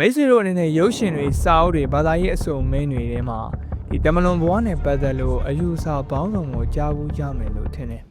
မိတ်ဆွေတို့အနေနဲ့ရုပ်ရှင်တွေစာအုပ်တွေဘာသာရေးအစုံမင်းတွေထဲမှာဒီတမလွန်ဘဝနဲ့ပတ်သက်လို့အယူအဆပေါင်းစုံကိုကြားဘူးကြမယ်လို့ထင်တယ်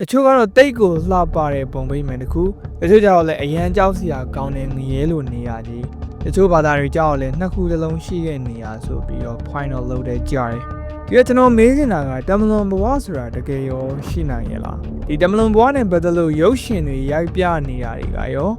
တချို့ကတော့တိတ်ကိုလှပတဲ့ပုံပိမယ်တခုတချို့ကျတော့လည်းအရန်ကြောက်စရာကောင်းတဲ့ငရဲလိုနေရာကြီး တချို့ဘာသာတွေကြောက်လည်းနှစ်ခုတစ်လုံးရှိတဲ့နေရာဆိုပြီးတော့ final လုပ်တဲ့ကြားတယ်ဒီကကျွန်တော်မေးနေတာကတမလွန်ဘဝဆိုတာတကယ်ရောရှိနိုင်ရဲ့လားဒီတမလွန်ဘဝနဲ့ပတ်သက်လို့ရုပ်ရှင်တွေရိုက်ပြနေတာတွေကရော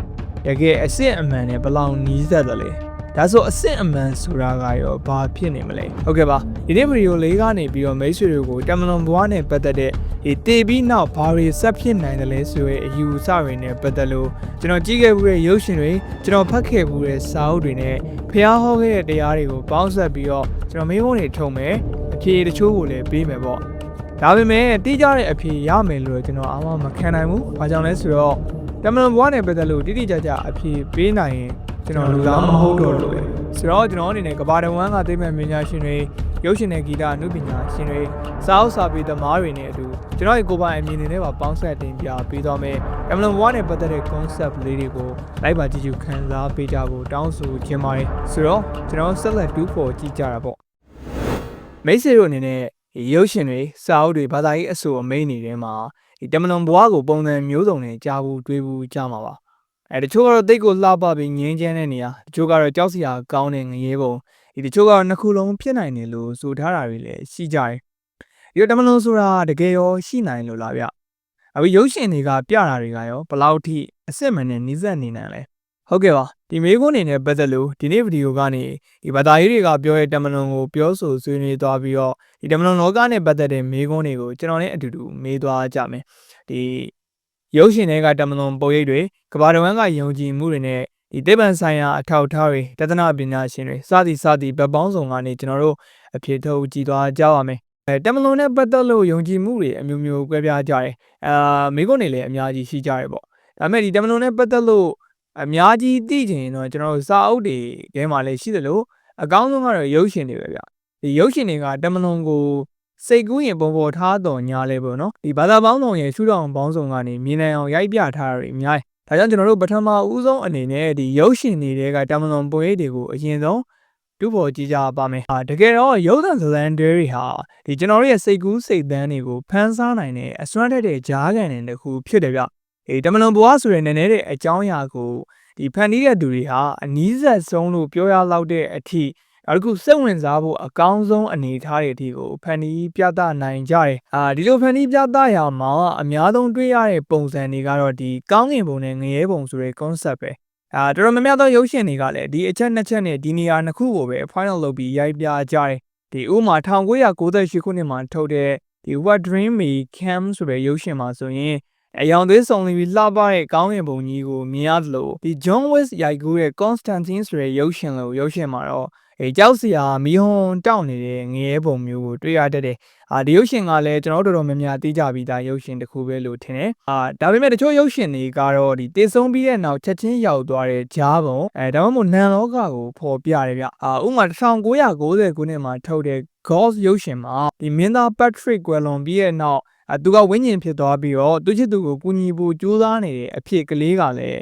တကယ်အစ်စ်အမှန်နဲ့ဘယ်လောက်နီးစပ်တယ်လဲဒါဆိုအစ်စ်အမှန်ဆိုတာကရောဘာဖြစ်နေမလဲဟုတ်ကဲ့ပါဒီနေ့ဗီဒီယိုလေးကနေပြီးတော့မိတ်ဆွေတွေကိုတမလွန်ဘဝနဲ့ပတ်သက်တဲ့ ဒီတေပြီးနောက်ဘာတွေဆက်ဖြစ်နိုင်တယ်လဲဆိုရဲအယူအဆတွေနဲ့ပတ်သက်လို့ကျွန်တော်ကြည့်ခဲ့မှုတဲ့ရုပ်ရှင်တွေကျွန်တော်ဖတ်ခဲ့မှုတဲ့စာအုပ်တွေနဲ့ဖျားဟောခဲ့တဲ့တရားတွေကိုပေါင်းစပ်ပြီးတော့ကျွန်တော်မေးခွန်းတွေထုံမယ်အဖြေတချို့ကိုလည်းပေးမယ်ပေါ့ဒါပေမဲ့တိကျတဲ့အဖြေရမယ်လို့ကျွန်တော်အားမမခံနိုင်ဘူး။ဘာကြောင့်လဲဆိုတော့တမန်ဘွားနဲ့ပတ်သက်လို့တိတိကျကျအဖြေပေးနိုင်ရင်ကျွန်တော်လူသားမဟုတ်တော့လို့ပဲ။ဆိုတော့ကျွန်တော်အနေနဲ့ကဘာတဝမ်းကသိမဲ့ပညာရှင်တွေ ရုပ်ရှင်နဲ့ဂီတအမှုပညာရှင်တွေစာအုပ်စာပေသမားတွေနဲ့အတူကျွန်တော်ရဲ့ကိုယ်ပိုင်အမြင်တွေနဲ့ပါပေါင်းစပ်တင်ပြပေးသွားမယ်။တမန်ဘွားနဲ့ပတ်သက်တဲ့ concept လေးတွေကိုလိုက်ပါကြည့်ကြခံစားပေးကြဖို့တောင်းဆိုခြင်းပါတယ်။ဆိုတော့ကျွန်တော်ဆက်လက်2 for ကြည့်ကြတာပေါ့။မိတ်ဆွေတို့အနေနဲ့ဒီရုပ်ရှင်တွေစာအုပ်တွေဘာသာရေးအဆိုအမိန့်တွေထဲမှာဒီတမလွန်ဘွားကိုပုံစံမျိုးစုံနဲ့ကြားဘူးတွေးဘူးကြားမှာပါအဲတချို့ကတော့တိတ်ကိုလှပပြီးငင်းချမ်းတဲ့နေရာတချို့ကတော့ကြောက်စရာကောင်းတဲ့ငရေပုံ ဒီတချို့ကတော့နှစ်ခုလုံးဖြစ်နိုင်တယ်လို့ဆိုထားတာတွေလည်းရှိကြတယ်ဒီတော့တမလွန်ဆိုတာတကယ်ရောရှိနိုင်လို့လားဗျအခုရုပ်ရှင်တွေကပြတာတွေကရောဘယ်လောက်ထိအစ်စ်မှန်နဲ့နှိစက်နေနိုင်လဲဟုတ်ကဲ့ပါဒီမေးခွန်းအနေနဲ့ပတ်သက်လို့ဒီနေ့ဗီဒီယိုကနေဒီဘာသာရေးတွေကပြောတဲ့တမလွန်ကိုပြောဆိုဆွေးနွေးသွားပြီးတော့ဒီတမလွန်လောကနဲ့ပတ်သက်တဲ့မေးခွန်းတွေကိုကျွန်တော်နဲ့အတူတူမေးသွားကြမယ်ဒီရုပ်ရှင်တွေကတမလွန်ပုံရိပ်တွေကဘာတဝမ်းကယုံကြည်မှုတွေနဲ့ ဒီတေပံဆိုင်ရာအထောက်အထားတွေတသနာပညာရှင်တွေစသည်စသည်ဗတ်ပေါင်းစုံကနေကျွန်တော်တို့အဖြစ်ထုတ်ကြည့်သွားကြပါမယ်အဲတမလွန်နဲ့ပတ်သက်လို့ယုံကြည်မှုတွေအမျိုးမျိုးကွဲပြားကြတယ်အာမိခွန်းတွေလည်းအများကြီးရှိကြတယ်ပေါ့ဒါပေမဲ့ဒီတမလွန်နဲ့ပတ်သက်လို့အများကြီးသိချင်ရင်တော့ကျွန်တော်တို့စာအုပ်တွေထဲမှာလည်းရှိတယ်လို့အကောင်းဆုံးကတော့ရုပ်ရှင်တွေပဲဗျဒီရုပ်ရှင်တွေကတမလွန်ကိုစိတ်ကူးရင်ပုံပေါ်ထားတော်ညာလဲပေါ့နော်ဒီဘာသာပေါင်းစုံရဲ့ရှုထောင့်ပေါင်းစုံကနေမြင်နိုင်အောင်ရိုက်ပြထားတာတွေအများကြီး ဒါကြောင့်ကျွန်တော်တို့ပထမဦးဆုံးအနေနဲ့ဒီရုပ်ရှင်တွေကတမလွန်ပုံရိပ်တွေကိုအရင်ဆုံးတူဖို့ကြည့်ကြပါမယ်ဟာတကယ်တော့ရုပ်သံဇလန်တွေတွေဟာဒီကျွန်တော်တို့ရဲ့စိတ်ကူးစိတ်သန်းတွေကိုဖန်ဆားနိုင်တဲ့အစွမ်းထက်တဲ့ဂျားကန်တဲ့တစ်ခုဖြစ်တယ်ဗျဒီတမလွန်ဘွားဆိုတဲ့နည်းနည်းတဲ့အကြောင်းအရာကိုဒီဖန်တီးတဲ့သူတွေဟာအနီးဆက်ဆုံးလို့ပြောရလောက်တဲ့အထိ နောက်တစ်ခုစိတ်ဝင်စားဖို့အကောင်းဆုံးအနေအထားတွေအထိကိုဖန်တီးပြသနိုင်ကြတယ်အာဒီလိုဖန်တီးပြသရမှာအများဆုံးတွေ့ရတဲ့ပုံစံတွေကတော့ဒီကောင်းကင်ဘုံနဲ့ငရဲဘုံဆိုတဲ့ concept ပဲအာတော်တော်များများသောရုပ်ရှင်တွေကလည်းဒီအချက်နှစ်ချက်နဲ့ဒီနေရာနှစ်ခုကိုပဲ final လုပ်ပြီးရိုက်ပြကြတယ်ဒီဥမာ1998ခုနှစ်မှာထုတ်တဲ့ဒီ What Dream Me Cam ဆိုတဲ့ရုပ်ရှင်မှာဆိုရင်အယောင်သွေးဆောင်ပြီးလှပတဲ့ကောင်းကင်ဘုံကြီးကိုမြင်ရသလိုဒီ John Wick ရိုက်ကူးတဲ့ Constantine ဆိုတဲ့ရုပ်ရှင်လိုရုပ်ရှင်မှာတော့ အဲကြောက်စရာမီးဟွန်းတောက်နေတဲ့ငရဲပုံမျိုးကိုတွေ့ရတတ်တယ်။အာဒီရုပ်ရှင်ကလည်းကျွန်တော်တို့တော်တော်များများသိကြပြီးသားရုပ်ရှင်တစ်ခုပဲလို့ထင်တယ်။အာဒါပေမဲ့တချို့ရုပ်ရှင်တွေကတော့ဒီတည်ဆုံးပြီးတဲ့နောက်ချက်ချင်းရောက်သွားတဲ့ဂျားပုံအဲဒါမှမဟုတ်နန်လောကကိုဖော်ပြတယ်ဗျ။အာဥပမာ1990ခုနှစ်မှာထုတ်တဲ့ Ghost ရုပ်ရှင်မှာဒီမင်းသား Patrick Quellon ပြီးတဲ့နောက်အဲသူကဝိညာဉ်ဖြစ်သွားပြီးတော့သူချစ်သူကိုကူညီဖို့ကြိုးစားနေတဲ့အဖြစ်ကလေးကလည်း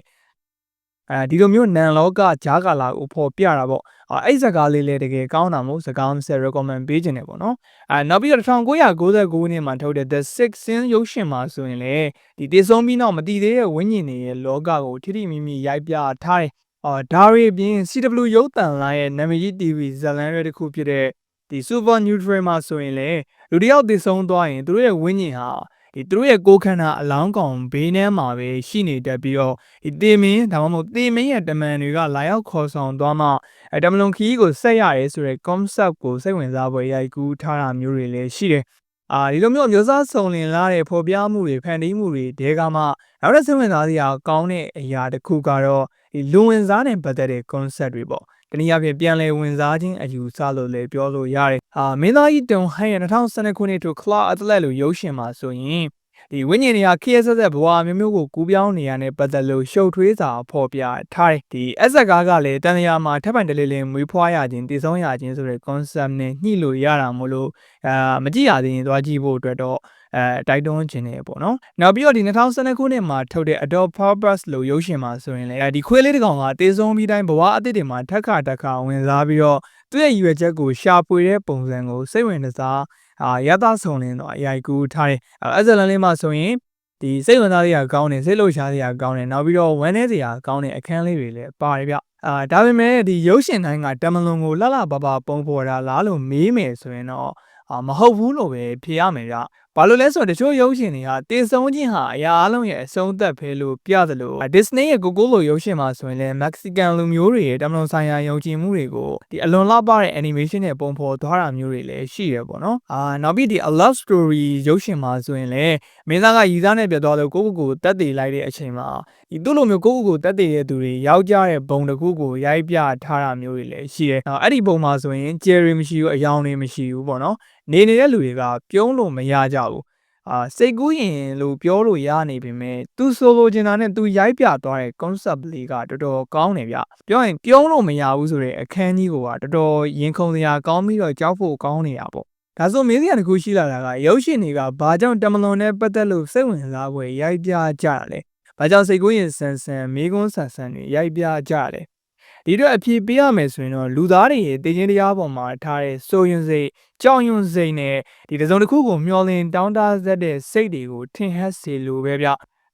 အဲဒီလိုမျိုးနန်လောကဂျားကာလာကိုဖော်ပြတာပေါ့အဲအဲ့ဇာကားလေးလည်းတကယ်ကောင်းတာမို့စကားမဆက် recommend ပေးခြင်းတယ်ပေါ့နော်အဲနောက်ပြီးတော့1999ခုနှစ်မှာထုတ်တဲ့ The Six Sin ရုပ်ရှင်မှာဆိုရင်လေဒီတည်ဆုံးပြီးနောက်မတည်သေးတဲ့ဝိညာဉ်တွေရဲ့လောကကိုထိထိမိမိရိုက်ပြထားတယ်အော်ဒါရီအပြင် CW ရုပ်တန်လိုင်းရဲ့နာမည်ကြီး TV ဇာတ်လမ်းတွေတစ်ခုဖြစ်တဲ့ဒီ Super Neutral မှာဆိုရင်လေလူတစ်ယောက်တည်ဆုံးသွားရင်သူတို့ရဲ့ဝိညာဉ်ဟာ ဒီသူတို့ရဲ့ကိုယ်ခန္ဓာအလောင်းကောင်ဘေးထဲမှာပဲရှိနေတတ်ပြီးတော့ဒီတေမင်းဒါမှမဟုတ်တေမင်းရဲ့တမန်တွေကလာရောက်ခေါ်ဆောင်သွားမှအဲတမလွန်ခီးကိုဆက်ရတယ်ဆိုတဲ့ concept ကိုစိတ်ဝင်စားဖို့ရိုက်ကူးထားတာမျိုးတွေလည်းရှိတယ်အာဒီလိုမျိုးမျိုးစားစုံလင်လာတဲ့ဖော်ပြမှုတွေဖန်တီးမှုတွေတဲကမှနောက်တစ်စိတ်ဝင်စားစရာကောင်းတဲ့အရာတစ်ခုကတော့ဒီလူဝင်စားနဲ့ပတ်သက်တဲ့ concept တွေပေါ့တ နည်းအားဖြင့်ပြန်လည်ဝင်စားခြင်းအယူဆလို့လည်းပြောလို့ရတယ်။အာမင်းသားကြီးတုံဟန်ရဲ့2012ခုနှစ်ထုတ် Claw Athlete လို့ရုပ်ရှင်မှာဆိုရင်ဒီဝိညာဉ်တွေကခရစ်ဆက်ဆက်ဘဝမျိုးမျိုးကိုကူးပြောင်းနေရတဲ့ပတ်သက်လို့ရှုပ်ထွေးစွာဖော်ပြထားတယ်ဒီအဆက်ကားကလည်းတန်လျာမှာထပ်ပိုင်တလေးလေးမွေးဖွားရခြင်းတည်ဆုံးရခြင်းဆိုတဲ့ concept နဲ့ညှိလို့ရတာမို့လို့အာမကြည့်ရသေးရင်သွားကြည့်ဖို့အတွက်တော့ အဲတိုက်တွန်းခြင်းနေပေါ့နော်နောက်ပြီးတော့ဒီ2012ခုနှစ်မှာထုတ်တဲ့ Adopt Purpose လို့ရုပ်ရှင်မှာဆိုရင်လည်းဒီခွေးလေးတစ်ကောင်ကတည်ဆုံးပြီးတိုင်းဘဝအသစ်တွေမှာထက်ခါတက်ခါဝင်စားပြီးတော့သူ့ရဲ့ရည်ရွယ်ချက်ကိုရှာဖွေတဲ့ပုံစံကိုစိတ်ဝင်စားအာရသဆုံလင်းတော့အရိုက်ကူးထားတယ်အဲဇလန်လေးမှာဆိုရင်ဒီစိတ်ဝင်စားစရာကောင်းတယ်စိတ်လှုပ်ရှားစရာကောင်းတယ်နောက်ပြီးတော့ဝမ်းနည်းစရာကောင်းတဲ့အခန်းလေးတွေလည်းပါတယ်ဗျအာဒါပေမဲ့ဒီရုပ်ရှင်တိုင်းကတမလွန်ကိုလှလှပပပုံဖော်တာလားလို့မေးမယ်ဆိုရင်တော့အာမဟုတ်ဘူးလို့ပဲဖြေရမယ်ဗျ ဘာလို့လဲဆိုတော့တချို့ရုပ်ရှင်တွေကတည်ဆုံးခြင်းဟာအရာအလုံးရဲ့အဆုံးသက်ပဲလို့ပြသလို Disney ရဲ့ Coco လိုရုပ်ရှင်မှာဆိုရင်လည်း Mexican လူမျိုးတွေရဲ့တမလွန်ဆိုင်ရာယုံကြည်မှုတွေကိုဒီအလွန်လှပတဲ့ animation နဲ့ပုံဖော်သွားတာမျိုးတွေလည်းရှိရပေါ့နော်အာနောက်ပြီးဒီ A Love Story ရုပ်ရှင်မှာဆိုရင်လည်းမင်းသားကရည်စားနဲ့ပြတ်သွားလို့ကိုကိုကိုတက်တည်လိုက်တဲ့အချိန်မှာဒီသူ့လိုမျိုးကိုကိုကိုတက်တည်တဲ့သူတွေယောက်ျားတဲ့ဘုံတစ်ခုကိုရိုက်ပြထားတာမျိုးတွေလည်းရှိတယ်။အဲ့ဒီပုံမှာဆိုရင် Jerry မရှိဘူးအယောင်တွေမရှိဘူးပေါ့နော်။နေနေတဲ့လူတွေကပြုံးလို့မရကြဘူး။ အာစိတ်ကူးရင်လို့ပြောလို့ရနေပေမဲ့သူဆိုလိုချင်တာနဲ့သူရိုက်ပြသွားတဲ့ concept လေးကတော်တော်ကောင်းတယ်ဗျ။ပြောရင်ပြုံးလို့မရဘူးဆိုတဲ့အခန်းကြီးကတော်တော်ရင်ခုန်စရာကောင်းပြီးတော့ကြောက်ဖို့ကောင်းနေတာပေါ့။ဒါဆိုမင်းစရာတစ်ခုရှိလာတာကရုပ်ရှင်တွေကဘာကြောင့်တမလွန်နဲ့ပတ်သက်လို့စိတ်ဝင်စားဖွယ်ရိုက်ပြကြတာလဲ။ဘာကြောင့်စိတ်ကူးရင်ဆန်ဆန်မိကုန်းဆန်ဆန်တွေရိုက်ပြကြတာလဲ။ ဒီတော့အဖြေပေးရမယ်ဆိုရင်တော့လူသားတွေရဲ့တည်ခြင်းတရားပေါ်မှာထားတဲ့စိုးရင်စိတ်ကြောက်ရွံ့စိတ်နဲ့ဒီတစ်စုံတစ်ခုကိုမျောလင်းတောင်းတစေတဲ့စိတ်တွေကိုထင်ဟပ်စေလိုပဲဗျ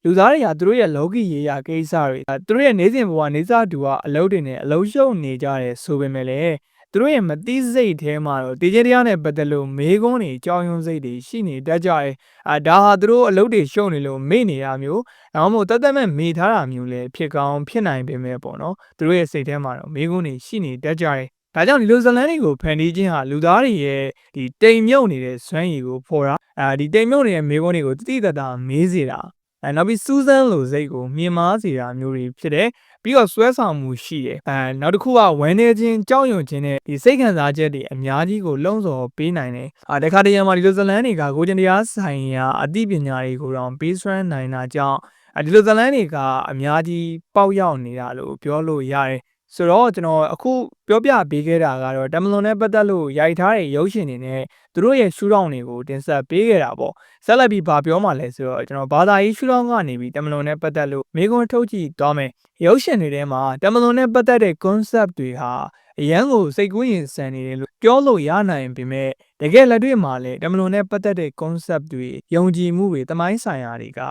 လူသားတွေကသူတို့ရဲ့လောကီရေးရာကိစ္စတွေသူတို့ရဲ့နေစဉ်ဘဝနေစားတူကအလုပ်တွေနဲ့အလုပ်ရှုပ်နေကြတယ်ဆိုပေမဲ့လည်း သူတို့ရဲ့မသိစိတ်ထဲမှာတော့တည်ခြင်းတရားနဲ့ပတ်သက်လို့မေးခွန်းတွေကြောက်ရွံ့စိတ်တွေရှိနေတတ်ကြတယ်အာဒါဟာသူတို့အလုပ်တွေရှုပ်နေလို့မေ့နေရမျိုးဒါမှမဟုတ်တတ်တတ်မဲ့မေ့ထားတာမျိုးလည်းဖြစ်ကောင်းဖြစ်နိုင်ပေမဲ့ပေါ့နော်သူတို့ရဲ့စိတ်ထဲမှာတော့မေးခွန်းတွေရှိနေတတ်ကြတယ်ဒါကြောင့်ဒီလိုဇလန်းတွေကိုဖန်တီးခြင်းဟာလူသားတွေရဲ့ဒီတိမ်မြုပ်နေတဲ့စွမ်းရည်ကိုဖော်တာအဲဒီတိမ်မြုပ်နေတဲ့မိကုန်းတွေကိုတိတိတတ်တာမေးစေတာအဲနောက်ပြီးစူးစမ်းလိုစိတ်ကိုမြင်မာစေတာမျိုးတွေဖြစ်တယ် ပြီးတော့ဆွဲဆောင်မှုရှိတယ်အဲနောက်တစ်ခုကဝမ်းနေခြင်းကြောက်ရွံ့ခြင်းနဲ့ဒီစိတ်ခံစားချက်တွေအများကြီးကိုလုံဆော်ပေးနိုင်တယ်အာတခါတရံမှာဒီလိုဇလန်းတွေကကိုကျင်တရားဆိုင်ရာအသိပညာတွေကိုတော့ပေးစွမ်းနိုင်တာကြောင့်အဲဒီလိုဇလန်းတွေကအများကြီးပေါက်ရောက်နေတာလို့ပြောလို့ရတယ် ဆိုတော့ကျွန်တော်အခုပြောပြပေးခဲ့တာကတော့တမလွန်နဲ့ပတ်သက်လို့ရိုက်ထားတဲ့ရုပ်ရှင်တွေနဲ့သူတို့ရဲ့ရှူထောင့်တွေကိုတင်ဆက်ပေးခဲ့တာပေါ့ဆက်လက်ပြီးဗာပြောမှလဲဆိုတော့ကျွန်တော်ဘာသာရေးရှူထောင့်ကနေပြီးတမလွန်နဲ့ပတ်သက်လို့မိကွန်းထုတ်ကြည့်သွားမယ်ရုပ်ရှင်တွေထဲမှာတမလွန်နဲ့ပတ်သက်တဲ့ concept တွေဟာ အရန်ကိုစိတ်ကူးရင်ဆန်နေတယ်လို့ပြောလို့ရနိုင်ပေမဲ့တကယ်လက်တွေ့မှာလည်းတမလွန်နဲ့ပတ်သက်တဲ့ concept တွေယုံကြည်မှုတွေတမိုင်းဆိုင်ရာတွေက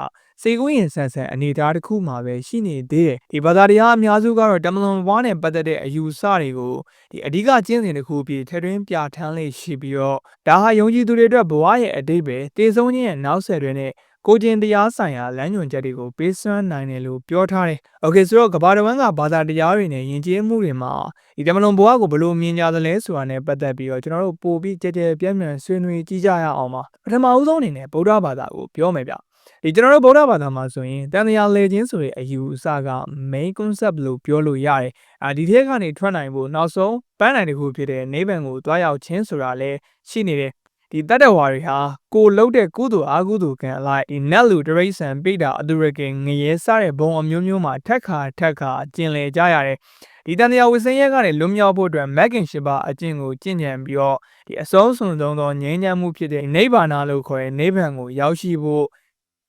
စေကူးရင်ဆန်ဆန်အနေအထားတစ်ခုမှာပဲရှိနေသေးတယ်ဒီဘာသာတရားအများစုကတော့တမလွန်ဘွားနဲ့ပတ်သက်တဲ့အယူဆတွေကိုဒီအဓိကကျင့်စဉ်တစ်ခုအဖြစ်ထည့်သွင်းပြဋ္ဌာန်းလေးရှိပြီးတော့ဒါဟာယုံကြည်သူတွေအတွက်ဘဝရဲ့အတိတ်ပဲတည်ဆုံးခြင်းရဲ့နောက်ဆက်တွဲနဲ့ ကိုကျင်တရားဆိုင်ရာလမ်းညွှန်ချက်တွေကိုပေးစွမ်းနိုင်တယ်လို့ပြောထားတယ်။ Okay ဆိုတော့ကဘာတဝန်းကဘာသာတရားတွေနဲ့ယဉ်ကျေးမှုတွေမှာဒီတမလွန်ဘဝကိုဘယ်လိုမြင်ကြသလဲဆိုတာနဲ့ပတ်သက်ပြီးတော့ကျွန်တော်တို့ပို့ပြီးကြဲကြဲပြန့်ပြန့်ဆွေးနွေးကြည့်ကြရအောင်ပါ။ပထမဦးဆုံးအနေနဲ့ဗုဒ္ဓဘာသာကိုပြောမယ်ဗျ။ဒီကျွန်တော်တို့ဗုဒ္ဓဘာသာမှာဆိုရင်တန်တရားလေခြင်းဆိုတဲ့အယူအဆက main concept လို့ပြောလို့ရတယ်။အာဒီထက်ကနေထွက်နိုင်ဖို့နောက်ဆုံးပန်းနိုင်တစ်ခုဖြစ်တဲ့နိဗ္ဗာန်ကိုတွားရောက်ခြင်းဆိုတာလည်းရှိနေတယ် ဒီတတ္တဝါတွေဟာကိုလှုပ်တဲ့ကုသိုလ်အာကုသိုလ်ကံအလိုက်ဒီနတ်လူတရိษံပိတာအတုရကေငရဲစတဲ့ဘုံအမျိုးမျိုးမှာထက်ခါထက်ခါကျင်လည်ကြရတယ်ဒီတန်တရားဝိစင်းရဲကနေလွတ်မြောက်ဖို့အတွက်မက်ကင်ရှိပါအကျင့်ကိုကျင့်ကြံပြီးတော့ဒီအစုံစုံဆုံးသောငြိမ်းချမ်းမှုဖြစ်တဲ့နိဗ္ဗာန်လို့ခေါ်တဲ့နိဗ္ဗာန်ကိုရောက်ရှိဖို့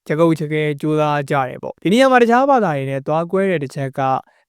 ကြကုတ်ချကဲကြိုးစားကြတယ်ပေါ့ဒီနေရာမှာတခြားဘာသာတွေနဲ့သွားကွဲတဲ့တစ်ချက်က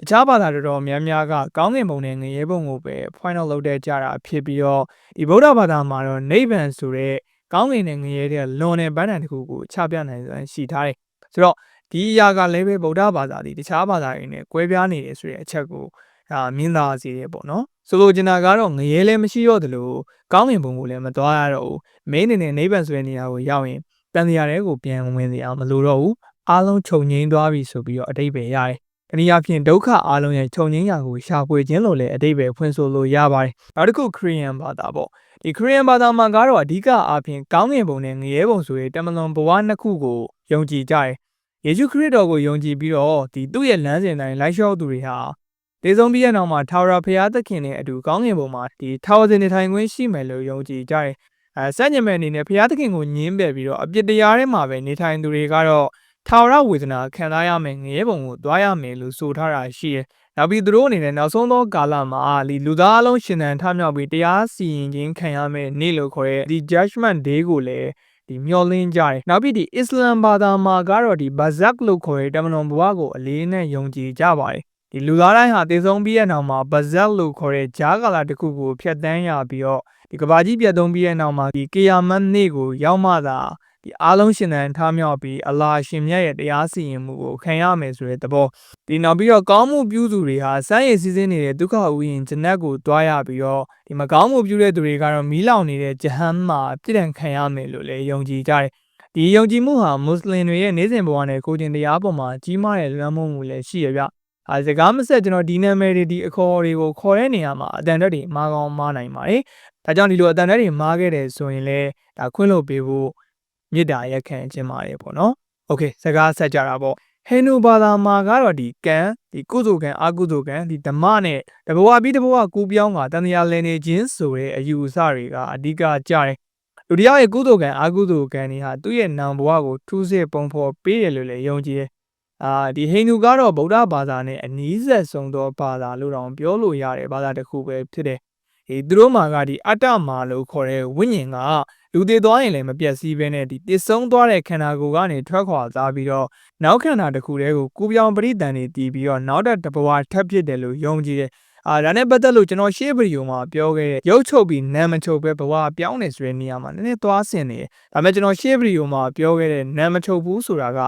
တခြားဘာသာတော်တော်များများကကောင်းကင်ဘုံနဲ့ငရေဘုံကိုပဲ point out လုပ်တဲ့ကြတာဖြစ်ပြီးတော့ဒီဗုဒ္ဓဘာသာမှာတော့နိဗ္ဗာန်ဆိုတဲ့ကောင်းကင်နဲ့ငရေတဲ့လွန်တဲ့ဗန်းတန်တစ်ခုကိုချပြနိုင်စွမ်းရှိထားတယ်ဆိုတော့ဒီအရာကလည်းပဲဗုဒ္ဓဘာသာဒီတခြားဘာသာတွေနဲ့ကွဲပြားနေတယ်ဆိုတဲ့အချက်ကိုဒါမြင်သာစေတယ်ပေါ့နော်ဆိုလိုချင်တာကတော့ငရေလည်းမရှိတော့သလိုကောင်းကင်ဘုံကိုလည်းမသွားရတော့ဘူးမင်းအနေနဲ့နိဗ္ဗာန်ဆိုတဲ့နေရာကိုရောက်ရင်တန်တရားတွေကိုပြန်ဝင်နေအောင်မလိုတော့ဘူးအားလုံးခြုံငိမ့်သွားပြီဆိုပြီးတော့အတိတ်ပဲရတယ် တနည်းအားဖြင့်ဒုက္ခအလုံးရဲ့ခြုံငင်းရာကိုရှာဖွေခြင်းလို့လည်းအတိတ်ပဲဖွင့်ဆိုလို့ရပါတယ်။နောက်တစ်ခုခရီးယန်ဘာသာပေါ့။ဒီခရီးယန်ဘာသာမှာကတော့အဓိကအားဖြင့်ကောင်းငင်ဘုံနဲ့ငရဲဘုံဆိုတဲ့တမလွန်ဘဝနှစ်ခုကိုယုံကြည်ကြတယ်။ယေရှုခရစ်တော်ကိုယုံကြည်ပြီးတော့ဒီသူ့ရဲ့လမ်းစဉ်တိုင်းလိုက်လျှောက်သူတွေဟာတေဆုံးပြီးတဲ့နောက်မှာထာဝရဘုရားသခင်နဲ့အတူကောင်းငင်ဘုံမှာဒီထာဝရနေထိုင်ခွင့်ရှိမယ်လို့ယုံကြည်ကြတယ်အဲစัจညမဲ့အနေနဲ့ဘုရားသခင်ကိုညင်းပယ်ပြီးတော့အပြစ်တရားထဲမှာပဲနေထိုင်သူတွေကတော့ ထာဝရဝေဒနာခံစားရမယ်ငရဲပုံကိုသွားရမယ်လို့ဆိုထားတာရှိတယ်။နောက်ပြီးသူတို့အနေနဲ့နောက်ဆုံးသောကာလမှာဒီလူသားအလုံးရှင်သန်ထမြောက်ပြီးတရားစီရင်ခြင်းခံရမယ်နေ့လို့ခေါ်တဲ့ဒီ judgment day ကိုလည်းဒီမျောလင်းကြတယ်။နောက်ပြီးဒီအစ္စလမ်ဘာသာမှာကတော့ဒီ bazak လို့ခေါ်တဲ့တမန်တော်ဘဝကိုအလေးနဲ့ယုံကြည်ကြပါတယ်။ဒီလူသားတိုင်းဟာတည်ဆုံးပြီးတဲ့နောက်မှာ bazak လို့ခေါ်တဲ့ဂျားကာလာတစ်ခုကိုဖျက်ဆီးရပြီးတော့ဒီကဘာကြီးပြတ်သုံးပြီးတဲ့နောက်မှာဒီကေယာမတ်နေ့ကိုရောက်မှသာ ဒီအားလုံးရှင်သန်ထားမြောက်ပြီးအလာရှင်မြတ်ရဲ့တရားစီရင်မှုကိုခံရမယ်ဆိုတဲ့သဘောဒီနောက်ပြီးတော့ကောင်းမှုပြုသူတွေဟာစမ်းရည်စည်းစင်းနေတဲ့ဒုက္ခဥယျာဉ်ဂျနတ်ကိုတွားရပြီးတော့ဒီမကောင်းမှုပြုတဲ့သူတွေကတော့မီးလောင်နေတဲ့ဂျဟန်မှာပြည့်တံခံရမယ်လို့လည်းယုံကြည်ကြတယ်ဒီယုံကြည်မှုဟာမွတ်စလင်တွေရဲ့နေ့စဉ်ဘဝနဲ့ကိုယ်ကျင်တရားပေါ်မှာကြီးမားတဲ့လွှမ်းမိုးမှုလည်းရှိရပြအဲစကားမဆက်ကျွန်တော်ဒီနာမည်တွေဒီအခေါ်တွေကိုခေါ်တဲ့နေရာမှာအတန်တက်တွေမာကောင်းမားနိုင်ပါတယ်။ဒါကြောင့်ဒီလိုအတန်တက်တွေမားခဲ့တယ်ဆိုရင်လည်းဒါခွင့်လို့ပေးဖို့ မေတ္တာရက်ခံခြင်းပါတယ်ပေါ့နော်။ Okay စကားဆက်ကြတာပေါ့။ဟေနူဘာသာမှာကတော့ဒီကံဒီကုသိုလ်ကံအကုသိုလ်ကံဒီဓမ္မနဲ့တဘဝပြီးတဘဝကူးပြောင်းကတန်တရားလည်နေခြင်းဆိုတဲ့အယူအဆတွေကအဓိကကြတယ်။လူတရားရဲ့ကုသိုလ်ကံအကုသိုလ်ကံတွေဟာသူ့ရဲ့နာမ်ဘဝကိုထူးဆစ်ပုံဖော်ပေးတယ်လို့လည်းယုံကြည်တယ်။အာဒီဟိန္ဒူကတော့ဗုဒ္ဓဘာသာနဲ့အနီးဆက်ဆုံးသောဘာသာလို့တောင်ပြောလို့ရတယ်ဘာသာတစ်ခုပဲဖြစ်တယ်။ဒီသူတို့မှာကဒီအတ္တမာလို့ခေါ်တဲ့ဝိညာဉ်က လူသေးသွားရင်လည်းမပြတ်စည်းဘဲနဲ့ဒီတည်ဆုံးသွားတဲ့ခန္ဓာကိုယ်ကနေထွက်ခွာသွားပြီးတော့နောက်ခန္ဓာတစ်ခုတည်းကိုကူးပြောင်းပရိသန်နေတည်ပြီးတော့နောက်တစ်တဘဝထပ်ဖြစ်တယ်လို့ယုံကြည်တယ်။အာဒါနဲ့ပတ်သက်လို့ကျွန်တော်ရှေ့ဗီဒီယိုမှာပြောခဲ့တဲ့ရုပ်ချုပ်ပြီးနာမ်မချုပ်ပဲဘဝပြောင်းနေဆိုတဲ့နေရာမှာနည်းနည်းသွားဆင်နေတယ်။ဒါပေမဲ့ကျွန်တော်ရှေ့ဗီဒီယိုမှာပြောခဲ့တဲ့နာမ်မချုပ်ဘူးဆိုတာက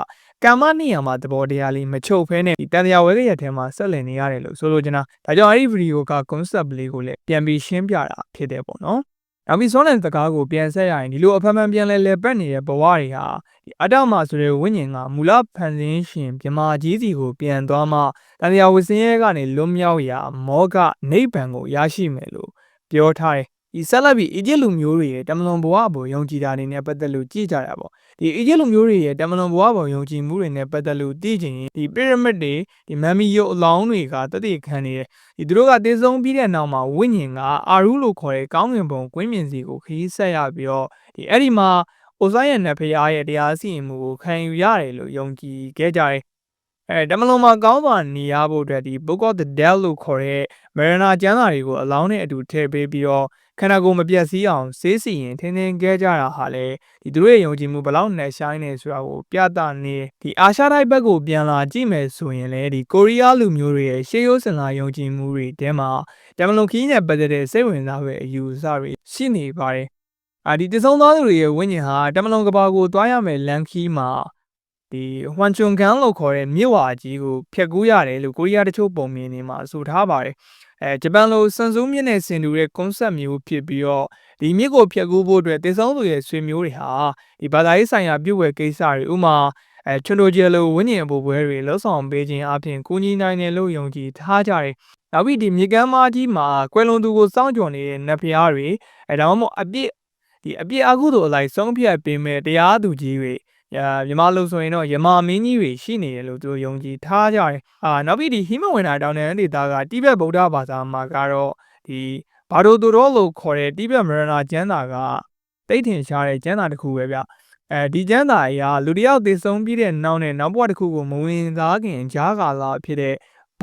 ကမ္မနေရာမှာသဘောတရားလေးမချုပ်ဖဲနဲ့ဒီတန်တရားဝဲကရက်ထဲမှာဆက်လည်နေရတယ်လို့ဆိုလိုချင်တာဒါကြောင့်အဲ့ဒီဗီဒီယိုက concept လေးကိုလည်းပြန်ပြီးရှင်းပြတာဖြစ်တယ်ပေါ့နော် နောက်ပြီးစောလန်တကားကိုပြန်ဆက်ရရင်ဒီလိုအဖမ်းဖမ်းပြန်လဲလဲပတ်နေတဲ့ဘဝတွေဟာဒီအတ္တမဆိုတဲ့ဝိညာဉ်ကမူလဖန်ဆင်းရှင်မြမာကြီးစီကိုပြန်သွားမှတန်တရားဝစင်းရဲကနေလွတ်မြောက်ရာမောကနိဗ္ဗာန်ကိုရရှိမယ်လို့ပြောထားတယ် ဒီဆက်လက်ပြီးအီဂျစ်လူမျိုးတွေရဲ့တမလွန်ဘဝအပေါ်ယုံကြည်တာနေနဲ့ပတ်သက်လို့ကြည့်ကြတာပေါ့ဒီအီဂျစ်လူမျိုးတွေရဲ့တမလွန်ဘဝပေါ်ယုံကြည်မှုတွေနဲ့ပတ်သက်လို့သိချင်ရင်ဒီပီရမစ်တွေဒီမမ်မီယုတ်အလောင်းတွေကတတိခံနေတယ်ဒီသူတို့ကတည်ဆုံးပြီးတဲ့နောက်မှာဝိညာဉ်ကအာရုလို့ခေါ်တဲ့ကောင်းကင်ဘုံကွင်းမြင်စီကိုခရီးဆက်ရပြီးတော့ဒီအဲ့ဒီမှာအိုဇိုင်းရဲ့နတ်ဖရားရဲ့တရားစီရင်မှုကိုခံယူရတယ်လို့ယုံကြည်ခဲ့ကြတယ် အဲတမလွန်မှာကောင်းစွာနေရဖို့အတွက်ဒီ Book of the Dead လို့ခေါ်တဲ့မရနာကျမ်းစာတွေကိုအလောင်းနဲ့အတူထည့်ပေးပြီးတော့ခန္ဓာကိုယ်မပြတ်စည်းအောင်စေးစီရင်ထင်းထင်းခဲ့ကြတာဟာလေဒီသူတို့ရဲ့ယုံကြည်မှုဘလောက်နဲ့ရှိုင်းနေဆိုတာကိုပြသနေဒီအာရှတိုက်ဘက်ကိုပြန်လာကြည့်မယ်ဆိုရင်လေဒီကိုရီးယားလူမျိုးတွေရဲ့ရှေးရိုးစင်လာယုံကြည်မှုတွေတဲမှာတမလွန်ခီးနဲ့ပတ်သက်တဲ့စိတ်ဝင်စားဖွယ်အယူအဆတွေရှိနေပါတယ်အာဒီတဆုံးသားသူတွေရဲ့ဝိညာဉ်ဟာတမလွန်ကဘာကိုတွားရမယ်လန်ခီးမှာ ဒီဟွမ်ချွန်ကန်လို့ခေါ်တဲ့မြစ်ဝါကြီးကိုဖျက်ကူးရတယ်လို့ကိုရီးယားတချို့ပုံမြင်နေမှာဆိုထားပါတယ်အဲဂျပန်လိုစန်ဆူးမြစ်နဲ့ဆင်တူတဲ့ concept မျိုးဖြစ်ပြီးတော့ဒီမြစ်ကိုဖျက်ကူးဖို့အတွက်တေဆောင်သူရဲ့ဆွေမျိုးတွေဟာဒီဘာသာရေးဆိုင်ရာပြုဝယ်ကိစ္စတွေဥမာအဲချွန်တိုဂျယ်လိုဝင်းကျင်အပူပွဲတွေလှုပ်ဆောင်ပေးခြင်းအပြင်ကိုကြီးနိုင်တယ်လို့ယုံကြည်ထားကြတယ်။နောက်ပြီးဒီမြေကမ်းမကြီးမှာကွယ်လွန်သူကိုစောင့်ကြုံနေတဲ့နတ်ဖျားတွေအဲဒါမှမဟုတ်အပြစ်ဒီအပြစ်အကုသိုလ်အလိုက်ဆုံးဖြတ်ပေးမဲ့တရားသူကြီးတွေ မြန်မာလူဆိုရင်တော့ယမာမင်းကြီးတွေရှိနေတယ်လို့သူတို့ယုံကြည်ထားကြတယ်။အာနောက်ပြီးဒီဟိမဝင်တာတောင်တန်းဒေသကတိဘက်ဗုဒ္ဓဘာသာမှာကတော့ဒီဘာဒိုတိုရောလို့ခေါ်တဲ့တိဘက်မရဏကျမ်းစာကတိတ်ထင်ရှားတဲ့ကျမ်းစာတစ်ခုပဲဗျ။အဲဒီကျမ်းစာအရာလူတယောက်သေဆုံးပြီးတဲ့နောက်နဲ့နောက်ဘဝတစ်ခုကိုမဝင်သားခင်ဂျားကာလာဖြစ်တဲ့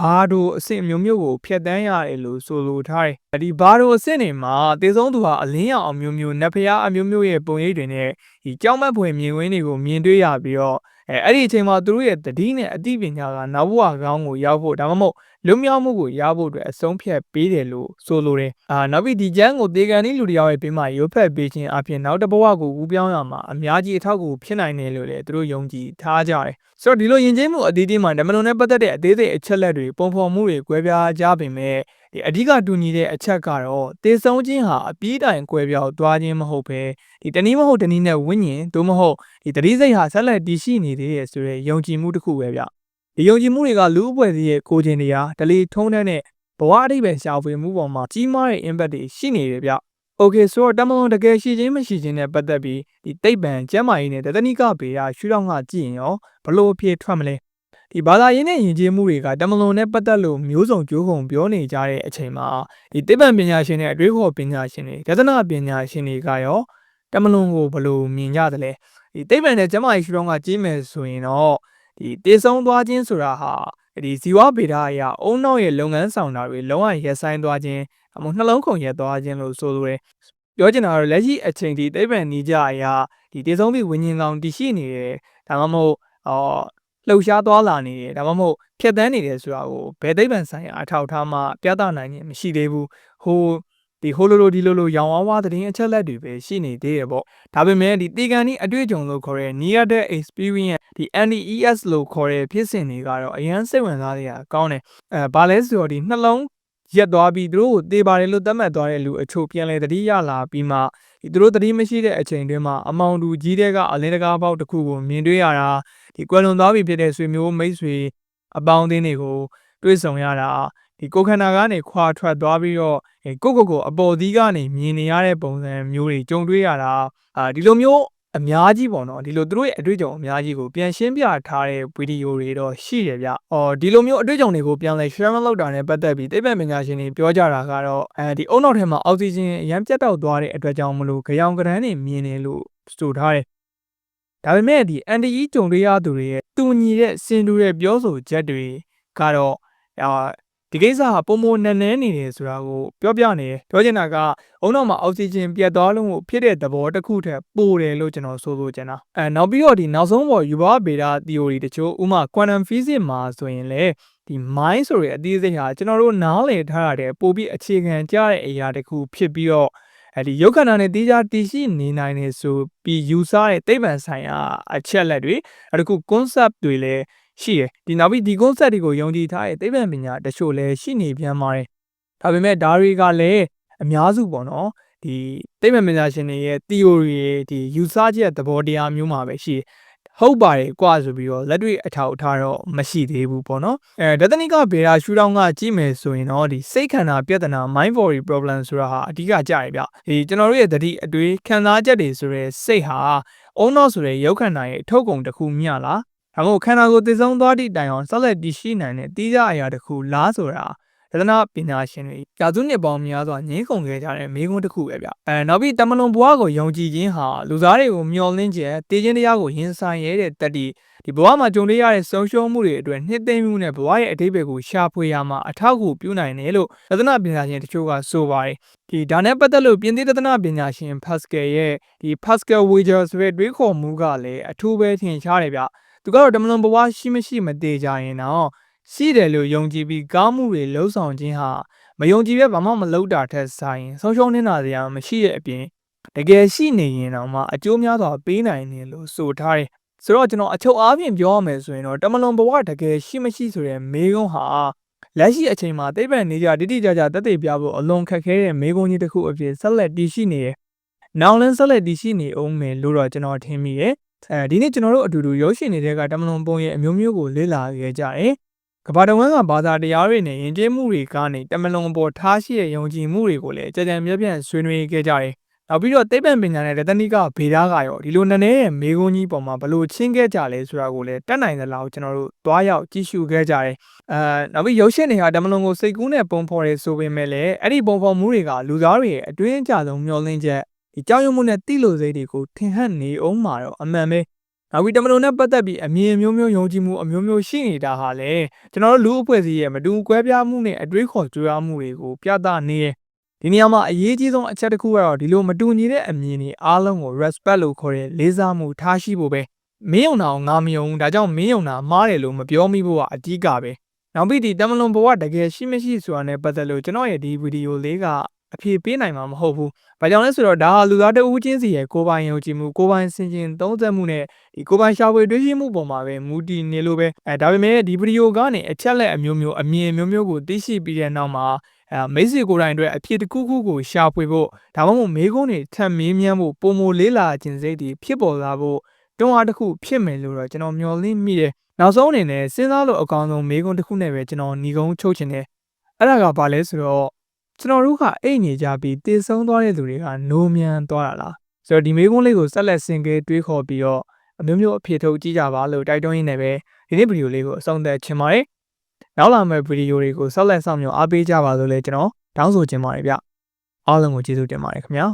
ဘာဒိုအဆင့်မျိုးမျိုးကိုဖျက်တမ်းရတယ်လို့ဆိုလိုထားတယ်။ဒီဘာဒိုအဆင့်တွေမှာသေဆုံးသူဟာအလင်းရောင်အမျိုးမျိုးနတ်ဖျားအမျိုးမျိုးရဲ့ပုံရိပ်တွေနဲ့ဒီကြောက်မက်ဖွယ်မြင်ကွင်းတွေကိုမြင်တွေ့ရပြီးတော့အဲအဲ့ဒီအချိန်မှာသူတို့ရဲ့တတိနဲ့အသိပညာကနောက်ဘဝကောင်းကိုရောက်ဖို့ဒါမှမဟုတ် လွတ်မြောက်မှုကိုရဖို့အတွက်အဆုံးဖြတ်ပေးတယ်လို့ဆိုလိုတယ်။အာနောက်ပြီးဒီကျမ်းကိုတေကန်လေးလူတယောက်ရဲ့ပြီးမှရုပ်ဖက်ပေးခြင်းအပြင်နောက်တစ်ဘဝကိုဦးပြောင်းရမှာအများကြီးအထောက်အကူဖြစ်နိုင်တယ်လို့လည်းသူတို့ယုံကြည်ထားကြတယ်။ဆိုတော့ဒီလိုယဉ်ကျေးမှုအသီးသီးမှာဓမ္မလုံနဲ့ပတ်သက်တဲ့အသေးစိတ်အချက်လက်တွေပုံဖော်မှုတွေကွဲပြားကြပေမဲ့ဒီအဓိကတူညီတဲ့အချက်ကတော့တေဆုံးခြင်းဟာအပြီးတိုင်ကွဲပြောက်သွားခြင်းမဟုတ်ပဲဒီတနည်းမဟုတ်တနည်းနဲ့ဝိညာဉ်သို့မဟုတ်ဒီတတိစိတ်ဟာဆက်လက်တည်ရှိနေသေးတယ်ဆိုတဲ့ယုံကြည်မှုတစ်ခုပဲဗျ ဒီယုံကြည်မှုတွေကလူ့အဖွဲ့အစည်းရဲ့ကိုယ်ကျင်တရားဒလီထုံးတဲ့နဲ့ဘဝအဓိပ္ပာယ်ရှာဖွေမှုပေါ်မှာကြီးမားတဲ့ impact တွေရှိနေတယ်ဗျ။ Okay ဆိုတော့တမလွန်တကယ်ရှိချင်းမရှိချင်းနဲ့ပတ်သက်ပြီးဒီတိတ်ပံကျမ်းမာရေးနဲ့တသနိကပေရာရှုထောင့်ကကြည့်ရင်ရောဘလို့အဖြစ်ထွက်မလဲဒီဘာသာရေးနဲ့ယဉ်ကျေးမှုတွေကတမလွန်နဲ့ပတ်သက်လို့မျိုးစုံကြိုးကုံပြောနေကြတဲ့အချိန်မှာဒီတိပ္ပံပညာရှင်နဲ့အတွေးခေါ်ပညာရှင်တွေဒသနာပညာရှင်တွေကရောတမလွန်ကိုဘယ်လိုမြင်ကြသလဲဒီတိတ်ပံနဲ့ကျမကြီးရှုထောင့်ကကြီးမယ်ဆိုရင်တော့ ဒီတေဆုံးသွားခြင်းဆိုတာဟာဒီဇီဝဗေဒအရာအုံနောက်ရဲ့လုပ်ငန်းဆောင်တာတွေလုံးဝရက်ဆိုင်သွားခြင်းအမနှလုံးခုန်ရက်သွားခြင်းလို့ဆိုလိုတယ်ပြောချင်တာကတော့လက်ရှိအချိန်ဒီတိတ်ပံနီးကြအရာဒီတေဆုံးပြီးဝิญဉ်ကောင်တည်ရှိနေတယ်ဒါမှမဟုတ်အော်လှုပ်ရှားသွားလာနေတယ်ဒါမှမဟုတ်ဖြတ်တန်းနေတယ်ဆိုတာကိုဘယ်သိပ္ပံဆိုင်ရာအထောက်အထားမှပြသနိုင်ခြင်းမရှိသေးဘူးဟို ဒီဟိုလိုလိုဒီလိုလိုရောင်ဝါးဝါသတင်းအချက်လက်တွေပဲရှိနေသေးတယ်ပေါ့ဒါပေမဲ့ဒီတေကန်ဒီအတွေ့အကြုံလို့ခေါ်တဲ့ near death experience ဒီ NDES လို့ခေါ်တဲ့ဖြစ်စဉ်တွေကတော့အရန်စိတ်ဝင်စားစရာကောင်းတယ်အဲဘာလဲဆိုတော့ဒီနှလုံးရက်သွားပြီးသူတို့ကိုတေပါတယ်လို့သတ်မှတ်သွားတဲ့လူအချို့ပြန်လဲတတိရလာပြီးမှဒီသူတို့တတိမရှိတဲ့အချိန်တွင်းမှာအမောင်တူကြီးတဲ့ကအလင်းတကားပေါက်တစ်ခုကိုမြင်တွေ့ရတာဒီကွယ်လွန်သွားပြီဖြစ်တဲ့ဆွေမျိုးမိတ်ဆွေအပေါင်းအသင်းတွေကိုတွေ့ဆုံရတာ ဒီကိုယ်ခန္ဓာကနေခွာထွက်သွားပြီးတော့အဲကိုကိုကိုအပေါ်သီးကနေမြင်နေရတဲ့ပုံစံမျိုးတွေကြုံတွေ့ရတာအာဒီလိုမျိုးအများကြီးပေါ့နော်ဒီလိုသူတို့ရဲ့အတွေ့အကြုံအများကြီးကိုပြန်ရှင်းပြထားတဲ့ဗီဒီယိုတွေတော့ရှိတယ်ဗျ။အော်ဒီလိုမျိုးအတွေ့အကြုံတွေကိုပြန်လဲ share လုပ်တာနဲ့ပတ်သက်ပြီးသိပ္ပံပညာရှင်တွေပြောကြတာကတော့အဲဒီအုံနောက်ထဲမှာအောက်ဆီဂျင်အရမ်းပြတ်တောက်သွားတဲ့အတွက်ကြောင့်မလို့ကြောင်ကရန်းတွေမြင်တယ်လို့ဆိုထားတယ်။ဒါပေမဲ့ဒီ NDE ကြုံတွေ့ရသူတွေရဲ့တူညီတဲ့စင်တူတဲ့ပြောဆိုချက်တွေကတော့အာ ဒီကိစ္စဟာပုံမနက်နဲနေတယ်ဆိုတာကိုပြောပြနေတယ်ပြောချင်တာကအုံနောက်မှာအောက်ဆီဂျင်ပြတ်သွားလို့ဖြစ်တဲ့သဘောတစ်ခုထက်ပိုတယ်လို့ကျွန်တော်ဆိုလိုချင်တာအဲနောက်ပြီးတော့ဒီနောက်ဆုံးပေါ်ယူဘဗေဒ theory တချို့ဥမာ quantum physics မှာဆိုရင်လေဒီ mind ဆိုတဲ့အသေးစိတ်ဟာကျွန်တော်တို့နားလည်ထားရတဲ့ပိုပြီးအခြေခံကြတဲ့အရာတစ်ခုဖြစ်ပြီးတော့အဲဒီရုပ်ခန္ဓာနဲ့တေးကြတည်ရှိနေနိုင်နေဆိုပြီးယူဆတဲ့သိပ္ပံဆိုင်ရာအချက်လက်တွေအဲတခု concept တွေလည်း ရှိတယ်ဒီနောက်ပြီးဒီ concept တွေကိုယုံကြည်ထားတဲ့သိပ္ပံပညာတချို့လည်းရှိနေပြန်ပါတယ်ဒါပေမဲ့ဒါတွေကလည်းအများစုပေါ့နော်ဒီသိပ္ပံပညာရှင်တွေရဲ့ theory တွေဒီယူဆချက်သဘောတရားမျိုးမှာပဲရှိတယ်ဟုတ်ပါတယ်ကွာဆိုပြီးတော့လက်တွေ့အထောက်အထားတော့မရှိသေးဘူးပေါ့နော်အဲဒသနိကဘေရာရှူတောင်းကကြည့်မယ်ဆိုရင်တော့ဒီစိတ်ခန္ဓာပြဿနာ mind body problem ဆိုတာဟာအဓိကကြရဗျဒီကျွန်တော်တို့ရဲ့တတိအတွေးခံစားချက်တွေဆိုရဲစိတ်ဟာအုံတော့ဆိုရဲရုပ်ခန္ဓာရဲ့အထုပ်ကုန်တစ်ခုမျှလား ဒါမှမဟုတ်ခန္ဓာကိုယ်တည်ဆုံးသွားသည့်တိုင်အောင်ဆက်လက်တည်ရှိနိုင်တဲ့တီးကြအရာတစ်ခုလားဆိုတာဒသနာပညာရှင်တွေကြာစုနှစ်ပေါင်းများစွာငင်းခုန်ခဲ့ကြတဲ့မိကွန်းတစ်ခုပဲဗျအဲနောက်ပြီးတမလွန်ဘွားကိုယုံကြည်ခြင်းဟာလူသားတွေကိုမျှော်လင့်ချက်တည်ခြင်းတရားကိုရင်ဆိုင်ရတဲ့တတိဒီဘဝမှာကြုံတွေ့ရတဲ့ဆုံးရှုံးမှုတွေအတွက်နှစ်သိမ့်မှုနဲ့ဘဝရဲ့အတိတ်ဘက်ကိုရှာဖွေရမှာအထောက်အကူပြုနိုင်တယ်လို့ဒသနာပညာရှင်တချို့ကဆိုပါတယ်ဒီဒါနဲ့ပတ်သက်လို့ပြင်သစ်ဒသနာပညာရှင် Pascal ရဲ့ဒီ Pascal Wager ဆိုတဲ့တွေးခေါ်မှုကလည်းအထူးပဲထင်ရှားတယ်ဗျ သူကတော့တမလွန်ဘဝရှိမရှိမသေးကြရင်တော့ရှိတယ်လို့ယုံကြည်ပြီးကောင်းမှုတွေလှုံ့ဆော်ခြင်းဟာမယုံကြည်ပဲဘာမှမလုပ်တာထက်ဆိုင်ဆုံးရှုံးနေတာစရာမရှိတဲ့အပြင်တကယ်ရှိနေရင်တော့မှအကျိုးများစွာပေးနိုင်တယ်လို့ဆိုထားတယ်ဆိုတော့ကျွန်တော်အချုပ်အားဖြင့်ပြောရမယ်ဆိုရင်တော့တမလွန်ဘဝတကယ်ရှိမရှိဆိုတဲ့မေးခွန်းဟာလက်ရှိအချိန်မှာသိပ္ပံနေကြတိတိကျကျသက်သေပြဖို့အလွန်ခက်ခဲတဲ့မေးခွန်းကြီးတစ်ခုအဖြစ်ဆက်လက်တည်ရှိနေတယ်။နောင်လန်းဆက်လက်တည်ရှိနေအောင်မယ်လို့တော့ကျွန်တော်ထင်မိတယ်။ အဲဒီနေ့ကျွန်တော်တို့အတူတူရုပ်ရှင်တွေကတမလွန်ပုံရဲ့အမျိုးမျိုးကိုလေ့လာခဲ့ကြတယ်။ကမ္ဘာတဝန်းကဘာသာတရားတွေနဲ့ယဉ်ကျေးမှုတွေကနေတမလွန်ပေါ်ထားရှိတဲ့ယုံကြည်မှုတွေကိုလည်းကြကြံပြပြန့်ဆွေးနွေးခဲ့ကြတယ်။နောက်ပြီးတော့သိပ္ပံပညာနဲ့တဏိကဗေဒကရောဒီလိုနည်းနည်းရဲ့မေကုန်းကြီးပေါ်မှာဘလို့ချင်းခဲ့ကြလဲဆိုတာကိုလည်းတက်နိုင်သလားကျွန်တော်တို့တွားရောက်ကြည့်ရှုခဲ့ကြတယ်။အဲနောက်ပြီးရုပ်ရှင်တွေကတမလွန်ကိုစိတ်ကူးနဲ့ပုံဖော်ရဲဆိုပေမဲ့လည်းအဲ့ဒီပုံဖော်မှုတွေကလူသားတွေရဲ့အတွင်းအကြဆုံးမျောလင်းချက် ဒီကြောက်ရွံ့မှုနဲ့တိလို့စိတ်တွေကိုထင်ဟပ်နေအောင်မှာတော့အမှန်ပဲနောက်ပြီးတမန်တော်နဲ့ပတ်သက်ပြီးအမြင်မျိုးမျိုးယုံကြည်မှုအမျိုးမျိုးရှိနေတာဟာလေကျွန်တော်တို့လူအဖွဲ့အစည်းရဲ့မတူကွဲပြားမှုနဲ့အတွေးခေါ်ကြွားမှုတွေကိုပြသနေရဒီနေရာမှာအရေးကြီးဆုံးအချက်တစ်ခုကတော့ဒီလိုမတူညီတဲ့အမြင်တွေအားလုံးကို respect လို့ခေါ်တဲ့လေးစားမှုထားရှိဖို့ပဲမင်းယုံတာကိုငါမယုံဘူးဒါကြောင့်မင်းယုံတာမှားတယ်လို့မပြောမိဖို့ကအဓိကပဲနောက်ပြီးဒီတမလွန်ဘဝတကယ်ရှိမရှိဆိုတာနဲ့ပတ်သက်လို့ကျွန်တော်ရဲ့ဒီဗီဒီယိုလေးက အဖြေပေးနိုင်မှာမဟုတ်ဘူး။ဘာကြောင့်လဲဆိုတော့ဒါဟာလူသားတဦးချင်းစီရဲ့ကိုယ်ပိုင်ယုံကြည်မှုကိုယ်ပိုင်စင်ကျင်သုံးသပ်မှုနဲ့ဒီကိုယ်ပိုင်ရှာဖွေတွေးရှိမှုပေါ်မှာပဲမူတည်နေလို့ပဲအဲဒါပေမဲ့ဒီဗီဒီယိုကနေအချက်လက်အမျိုးမျိုးအမြင်အမျိုးမျိုးကိုသိရှိပြီးတဲ့နောက်မှာအဲမိတ်ဆွေကိုယ်တိုင်အတွက်အဖြစ်တစ်ခုခုကိုရှာဖွေဖို့ဒါမှမဟုတ်မေးခွန်းတွေထပ်မေးမြန်းဖို့ပုံမလေးလာခြင်းစိတ်တွေဖြစ်ပေါ်လာဖို့တွန်းအားတစ်ခုဖြစ်မယ်လို့တော့ကျွန်တော်မျှော်လင့်မိတယ်နောက်ဆုံးအနေနဲ့စဉ်းစားလို့အကောင်းဆုံးမေးခွန်းတစ်ခုနဲ့ပဲကျွန်တော်ညီကုန်းချုပ်ချင်တယ်အဲ့ဒါကဘာလဲဆိုတော့ ကျွန်တော်တို့ကအိတ်နေကြပြီးတည်ဆုံးသွားတဲ့လူတွေကနိုးမြန်သွားတာလားဆိုတော့ဒီမေးခွန်းလေးကိုဆက်လက်ဆင်ကဲတွေးခေါ်ပြီးတော့အမျိုးမျိုးအဖြေထုတ်ကြည့်ကြပါလို့တိုက်တွန်းရင်းနဲ့ပဲဒီနေ့ဗီဒီယိုလေးကိုအဆုံးသတ်ချင်ပါတယ်နောက်လာမယ့်ဗီဒီယိုတွေကိုဆက်လက်ဆောင်မြော်အားပေးကြပါလို့လည်းကျွန်တော်တောင်းဆိုချင်ပါတယ်ဗျအားလုံးကိုကျေးဇူးတင်ပါတယ်ခင်ဗျာ